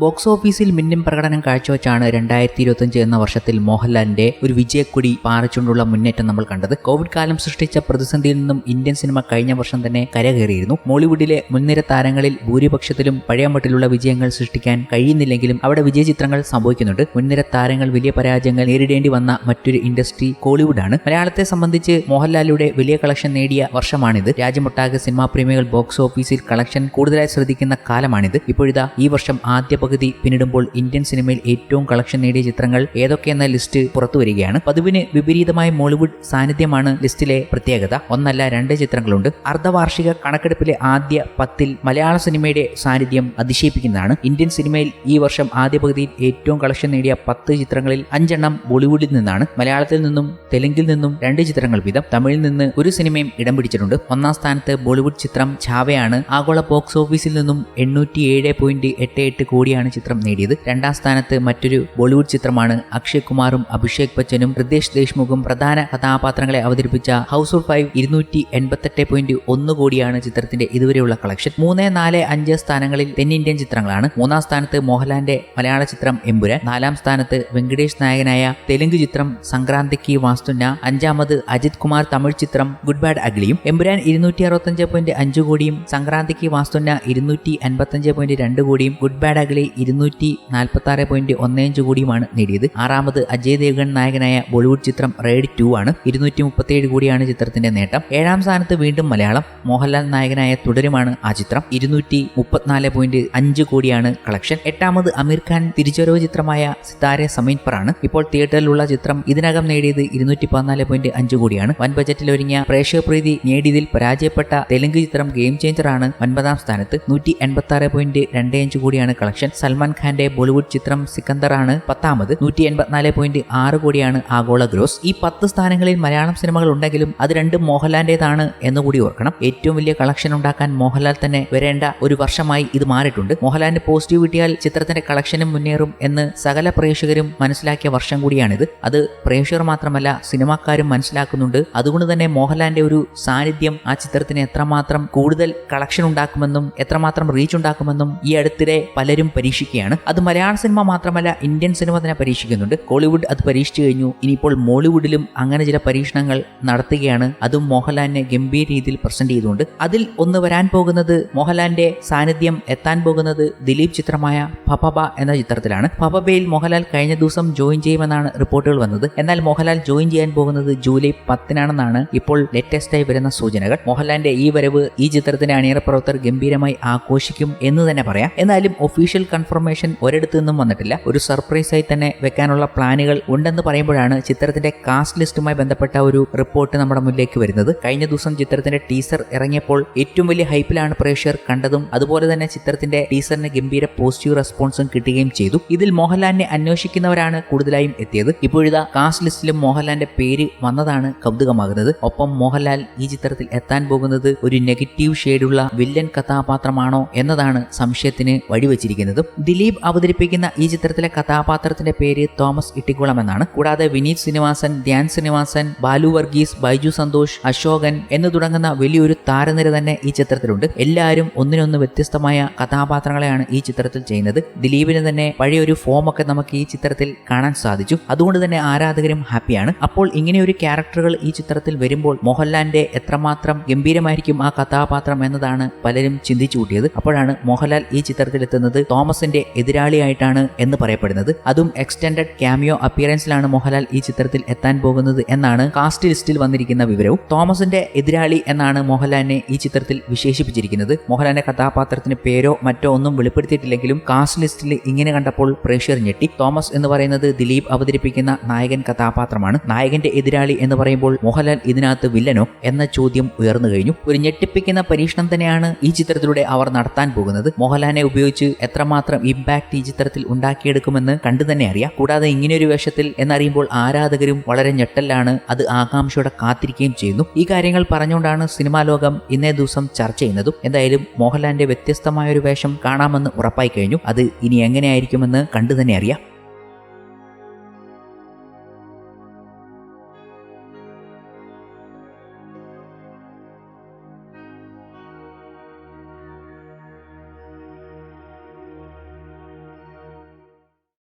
Box ഓഫീസിൽ മിന്നും പ്രകടനം കാഴ്ചവെച്ചാണ് രണ്ടായിരത്തി ഇരുപത്തിയഞ്ച് എന്ന വർഷത്തിൽ മോഹൻലാലിന്റെ ഒരു വിജയക്കൊടി പാറിച്ചുകൊണ്ടുള്ള മുന്നേറ്റം നമ്മൾ കണ്ടത്. കോവിഡ് കാലം സൃഷ്ടിച്ച പ്രതിസന്ധിയിൽ നിന്നും ഇന്ത്യൻ സിനിമ കഴിഞ്ഞ വർഷം തന്നെ കരകയറിയിരുന്നു. മോളിവുഡിലെ മുൻനിര താരങ്ങളിൽ ഭൂരിപക്ഷത്തിലും പഴയ മട്ടിലുള്ള വിജയങ്ങൾ സൃഷ്ടിക്കാൻ കഴിയുന്നില്ലെങ്കിലും അവിടെ വിജയ ചിത്രങ്ങൾ സംഭവിക്കുന്നുണ്ട്. മുൻനിര താരങ്ങൾ വലിയ പരാജയങ്ങൾ നേരിടേണ്ടി വന്ന മറ്റൊരു ഇൻഡസ്ട്രി കോളിവുഡാണ്. മലയാളത്തെ സംബന്ധിച്ച് മോഹൻലാലിയുടെ വലിയ കളക്ഷൻ നേടിയ വർഷമാണിത്. രാജ്യമൊട്ടാകെ സിനിമാ പ്രേമികൾ ബോക്സ് ഓഫീസിൽ കളക്ഷൻ കൂടുതലായി ശ്രദ്ധിക്കുന്ന കാലമാണിത്. ഇപ്പോഴിതാ ഈ വർഷം ആദ്യ പകുതി പിന്നിടുമ്പോൾ ഇന്ത്യൻ സിനിമയിൽ ഏറ്റവും കളക്ഷൻ നേടിയ ചിത്രങ്ങൾ ഏതൊക്കെയെന്ന ലിസ്റ്റ് പുറത്തു വരികയാണ് പതിവിന് വിപരീതമായ മോളിവുഡ് സാന്നിധ്യമാണ് ലിസ്റ്റിലെ പ്രത്യേകത. ഒന്നല്ല രണ്ട് ചിത്രങ്ങളുണ്ട്. അർദ്ധവാർഷിക കണക്കെടുപ്പിലെ ആദ്യ പത്തിൽ മലയാള സിനിമയുടെ സാന്നിധ്യം അതിശയിപ്പിക്കുന്നതാണ്. ഇന്ത്യൻ സിനിമയിൽ ഈ വർഷം ആദ്യ പകുതിയിൽ ഏറ്റവും കളക്ഷൻ നേടിയ പത്ത് ചിത്രങ്ങളിൽ അഞ്ചെണ്ണം ബോളിവുഡിൽ നിന്നാണ്. മലയാളത്തിൽ നിന്നും തെലുങ്കിൽ നിന്നും രണ്ട് ചിത്രങ്ങൾ വീതം. തമിഴിൽ നിന്ന് ഒരു സിനിമയും ഇടം പിടിച്ചിട്ടുണ്ട്. ഒന്നാം സ്ഥാനത്ത് ബോളിവുഡ് ചിത്രം ഛാവയാണ് ആഗോള ബോക്സ് ഓഫീസിൽ നിന്നും എണ്ണൂറ്റി ഏഴ് പോയിന്റ് എട്ട് എട്ട് കോടിയാണ് ചിത്രം നേടിയത്. രണ്ടാം സ്ഥാനത്ത് മറ്റൊരു ബോളിവുഡ് ചിത്രമാണ് അക്ഷയ് കുമാറും അഭിഷേക് ബച്ചനും. ഹൃദേശ് ദേശ്മുഖും പ്രധാന കഥാപാത്രങ്ങളെ അവതരിപ്പിച്ച ഹൗസ് ഓഫ് ഫൈവ് ഇരുന്നൂറ്റി എൺപത്തെട്ട് പോയിന്റ് ഒന്ന് കോടിയാണ് ചിത്രത്തിന്റെ ഇതുവരെയുള്ള കളക്ഷൻ. മൂന്ന് നാല് അഞ്ച് സ്ഥാനങ്ങളിൽ തെന്നിന്ത്യൻ ചിത്രങ്ങളാണ്. മൂന്നാം സ്ഥാനത്ത് മോഹൻലാലിന്റെ മലയാള ചിത്രം എമ്പുര നാലാം സ്ഥാനത്ത് വെങ്കടേഷ് നായകനായ തെലുങ്ക് ചിത്രം സംക്രാന്തിക്ക് വാസ്തുന്ന. അഞ്ചാമത് അജിത് കുമാർ തമിഴ് ചിത്രം ഗുഡ് ബാഡ് അഗ്ലിയും എമ്പുരാൻ ഇരുന്നൂറ്റി അറുപത്തഞ്ച് പോയിന്റ് അഞ്ച് കോടിയും സംക്രാന്തിക്ക് വാസ്തുന്ന ഇരുന്നൂറ്റി അൻപത്തഞ്ച് പോയിന്റ് രണ്ട് കോടിയും ഗുഡ് ബാഡ് അഗ്ലി ഇരുന്നൂറ്റി നാൽപ്പത്തി ആറ് പോയിന്റ് ഒന്നേഞ്ച് കോടിയുമാണ് നേടിയത്. ആറാമത് അജയ് ദേവ്ഗൺ നായകനായ ബോളിവുഡ് ചിത്രം റൈഡ് ടു ആണ് ഇരുന്നൂറ്റി മുപ്പത്തിയേഴ് കോടിയാണ് ചിത്രത്തിന്റെ നേട്ടം. ഏഴാം സ്ഥാനത്ത് വീണ്ടും മലയാളം മോഹൻലാൽ നായകനായ തുടരുമാണ് ആ ചിത്രം. ഇരുന്നൂറ്റി മുപ്പത്തിനാല് പോയിന്റ് അഞ്ച് കോടിയാണ് കളക്ഷൻ എട്ടാമത് അമീർ ഖാൻ തിരിച്ചുവരവ് ചിത്രമായ സിതാരെ സമീൻ പറാണ് ഇപ്പോൾ തിയേറ്ററിലുള്ള ചിത്രം ഇതിനകം നേടിയത് ഇരുന്നൂറ്റി പതിനാല് പോയിന്റ് അഞ്ച് കോടിയാണ്. വൻ ബജറ്റിൽ ഒരുങ്ങിയ പ്രേക്ഷകപ്രീതി നേടിയതിൽ പരാജയപ്പെട്ട തെലുങ്ക് ചിത്രം ഗെയിം ചേഞ്ചർ ആണ് ഒൻപതാം സ്ഥാനത്ത്. നൂറ്റി എൺപത്തി ആറ് പോയിന്റ് രണ്ട് അഞ്ച് കോടിയാണ് കളക്ഷൻ സൽമാൻ ഖാന്റെ ബോളിവുഡ് ചിത്രം സിക്കന്ദർ ആണ് പത്താമത്. നൂറ്റി എൺപത്തിനാല് പോയിന്റ് ആറ് കോടിയാണ് ആഗോള ഗ്രോസ്. ഈ പത്ത് സ്ഥാനങ്ങളിൽ മലയാളം സിനിമകൾ ഉണ്ടെങ്കിലും അത് രണ്ടും മോഹൻലാലിന്റേതാണ് എന്നുകൂടി ഓർക്കണം. ഏറ്റവും വലിയ കളക്ഷൻ ഉണ്ടാക്കാൻ മോഹൻലാൽ തന്നെ വരേണ്ട ഒരു വർഷമായി ഇത് മാറിയിട്ടുണ്ട്. മോഹൻലാലിന് പോസിറ്റീവ് കിട്ടിയാൽ ചിത്രത്തിന്റെ കളക്ഷനും മുന്നേറും എന്ന് സകല പ്രേക്ഷകരും മനസ്സിലാക്കിയ വർഷം കൂടിയാണിത്. അത് പ്രേക്ഷകർ മാത്രമല്ല സിനിമാക്കാരും മനസ്സിലാക്കുന്നുണ്ട്. അതുകൊണ്ട് തന്നെ മോഹൻലാലിന്റെ ഒരു സാന്നിധ്യം ആ ചിത്രത്തിന് എത്രമാത്രം കൂടുതൽ കളക്ഷൻ ഉണ്ടാക്കുമെന്നും എത്രമാത്രം റീച്ച് ഉണ്ടാക്കുമെന്നും ഈ അടുത്തിടെ പലരും പരീക്ഷിക്കുകയാണ്. അത് മലയാള സിനിമ മാത്രമല്ല ഇന്ത്യൻ സിനിമ തന്നെ പരീക്ഷിക്കുന്നുണ്ട്. കോളിവുഡ് അത് പരീക്ഷിച്ചു കഴിഞ്ഞു. ഇനിയിപ്പോൾ മോളിവുഡിലും അങ്ങനെ ചില പരീക്ഷണങ്ങൾ നടത്തുകയാണ്. അതും മോഹൻലാലിനെ ഗംഭീര രീതിയിൽ പ്രസന്റ് ചെയ്തുകൊണ്ട്. അതിൽ ഒന്ന് വരാൻ പോകുന്നത് മോഹൻലാലിന്റെ സാന്നിധ്യം എത്താൻ പോകുന്നത് ദിലീപ് ചിത്രമായ പപബ എന്ന ചിത്രത്തിലാണ്. പപബയിൽ മോഹൻലാൽ കഴിഞ്ഞ ദിവസം ജോയിൻ ചെയ്യുമെന്നാണ് റിപ്പോർട്ടുകൾ വന്നത്. എന്നാൽ മോഹൻലാൽ ജോയിൻ ചെയ്യാൻ പോകുന്നത് ജൂലൈ പത്തിനാണെന്നാണ് ഇപ്പോൾ ലേറ്റസ്റ്റ് ആയി വരുന്ന സൂചനകൾ. മോഹൻലാലിന്റെ ഈ വരവ് ഈ ചിത്രത്തിന്റെ അണിയറ പ്രവർത്തകർ ഗംഭീരമായി ആഘോഷിക്കും എന്ന് തന്നെ പറയാം. എന്നാലും ഒഫീഷ്യൽ കൺഫർമേഷൻ ഒരിടത്തു നിന്നും വന്നിട്ടില്ല. ഒരു സർപ്രൈസ് ആയി തന്നെ വെക്കാനുള്ള പ്ലാനുകൾ ഉണ്ടെന്ന് പറയുമ്പോഴാണ് ചിത്രത്തിന്റെ കാസ്റ്റ് ലിസ്റ്റുമായി ബന്ധപ്പെട്ട ഒരു റിപ്പോർട്ട് നമ്മുടെ മുന്നിലേക്ക് വരുന്നത്. കഴിഞ്ഞ ദിവസം ചിത്രത്തിന്റെ ടീസർ ഇറങ്ങിയപ്പോൾ ഏറ്റവും വലിയ ഹൈപ്പിലാണ് പ്രേക്ഷകർ കണ്ടതും അതുപോലെ തന്നെ ചിത്രത്തിന്റെ ടീസറിന് ഗംഭീര പോസിറ്റീവ് റെസ്പോൺസും കിട്ടുകയും ചെയ്തു. ഇതിൽ മോഹൻലാലിനെ അന്വേഷിക്കുന്നവരാണ് കൂടുതലായും എത്തിയത്. ഇപ്പോഴിതാ കാസ്റ്റ് ലിസ്റ്റിലും മോഹൻലാലിന്റെ പേര് വന്നതാണ് കൗതുകമാകുന്നത്. ഒപ്പം മോഹൻലാൽ ഈ ചിത്രത്തിൽ എത്താൻ പോകുന്നത് ഒരു നെഗറ്റീവ് ഷെയ്ഡുള്ള വില്ലൻ കഥാപാത്രമാണോ എന്നതാണ് സംശയത്തിന് വഴിവെച്ചിരിക്കുന്നതും. ദിലീപ് അവതരിപ്പിക്കുന്ന ഈ ചിത്രത്തിലെ കഥാപാത്രത്തിന്റെ പേര് തോമസ് ഇട്ടിക്കുളം എന്നാണ് കൂടാതെ വിനീത് ശ്രീനിവാസൻ ധ്യാൻ ശ്രീനിവാസൻ ബാലു വർഗീസ് ബൈജു സന്തോഷ് അശോകൻ എന്ന് തുടങ്ങുന്ന വലിയൊരു താരനിര തന്നെ ഈ ചിത്രത്തിലുണ്ട്. എല്ലാവരും ഒന്നിനൊന്ന് വ്യത്യസ്തമായ കഥാപാത്രങ്ങളെയാണ് ഈ ചിത്രത്തിൽ ചെയ്യുന്നത്. ദിലീപിന് തന്നെ പഴയൊരു ഫോമൊക്കെ നമുക്ക് ഈ ചിത്രത്തിൽ കാണാൻ സാധിച്ചു. അതുകൊണ്ട് തന്നെ ആരാധകരും ഹാപ്പിയാണ്. അപ്പോൾ ഇങ്ങനെയൊരു ക്യാരക്ടറുകൾ ഈ ചിത്രത്തിൽ വരുമ്പോൾ മോഹൻലാലിന്റെ എത്രമാത്രം ഗംഭീരമായിരിക്കും ആ കഥാപാത്രം എന്നതാണ് പലരും ചിന്തിച്ചു കൂട്ടിയത്. അപ്പോഴാണ് മോഹൻലാൽ ഈ ചിത്രത്തിൽ എത്തുന്നത് തോമസിന്റെ എതിരാളിയായിട്ടാണ് എന്ന് പറയപ്പെടുന്നത്. അതും എക്സ്റ്റൻഡഡ് ക്യാമിയോ അപ്പിയറൻസിലാണ് മോഹൻലാൽ ഈ ചിത്രത്തിൽ എത്താൻ പോകുന്നത് എന്നാണ് കാസ്റ്റ് ലിസ്റ്റിൽ വന്നിരിക്കുന്ന വിവരവും. തോമസിന്റെ എതിരാളി എന്നാണ് മോഹൻലാലിനെ ഈ ചിത്രത്തിൽ വിശേഷിപ്പിച്ചിരിക്കുന്നത്. മോഹൻലാലിന്റെ കഥാപാത്രത്തിന് പേരോ മറ്റോ ഒന്നും വെളിപ്പെടുത്തിയിട്ടില്ലെങ്കിലും കാസ്റ്റ് ലിസ്റ്റിൽ ഇങ്ങനെ കണ്ടപ്പോൾ പ്രേക്ഷകർ ഞെട്ടി. തോമസ് എന്ന് പറയുന്നത് ദിലീപ് അവതരിപ്പിക്കുന്ന നായകൻ കഥാപാത്രമാണ്. നായകന്റെ എതിരാളി എന്ന് പറയുമ്പോൾ മോഹൻലാൽ ഇതിനകത്ത് വില്ലനോ എന്ന ചോദ്യം ഉയർന്നു കഴിഞ്ഞു. ഒരു ഞെട്ടിപ്പിക്കുന്ന പരീക്ഷണം തന്നെയാണ് ഈ ചിത്രത്തിലൂടെ അവർ നടത്താൻ പോകുന്നത്. മോഹൻലാലിനെ ഉപയോഗിച്ച് എത്രമാത്രം ഇമ്പാക്ട് ഈ ചിത്രത്തിൽ ഉണ്ടാക്കിയെടുക്കുമെന്ന് കണ്ടു തന്നെ അറിയാം. കൂടാതെ ഇങ്ങനെയൊരു വേഷത്തിൽ എന്നറിയുമ്പോൾ ആരാധകരും വളരെ ഞെട്ടലാണ് അത് ആകാംക്ഷയോടെ കാത്തിരിക്കുകയും ചെയ്യുന്നു. ഈ കാര്യങ്ങൾ പറഞ്ഞുകൊണ്ടാണ് സിനിമാ ലോകം ഇന്നേ ദിവസം ചർച്ച ചെയ്യുന്നതും. എന്തായാലും മോഹൻലാലിന്റെ വ്യത്യസ്തമായ ഒരു വേഷം കാണാമെന്ന് ഉറപ്പായി കഴിഞ്ഞു. അത് ഇനി എങ്ങനെയായിരിക്കുമെന്ന് കണ്ടു തന്നെ അറിയാം.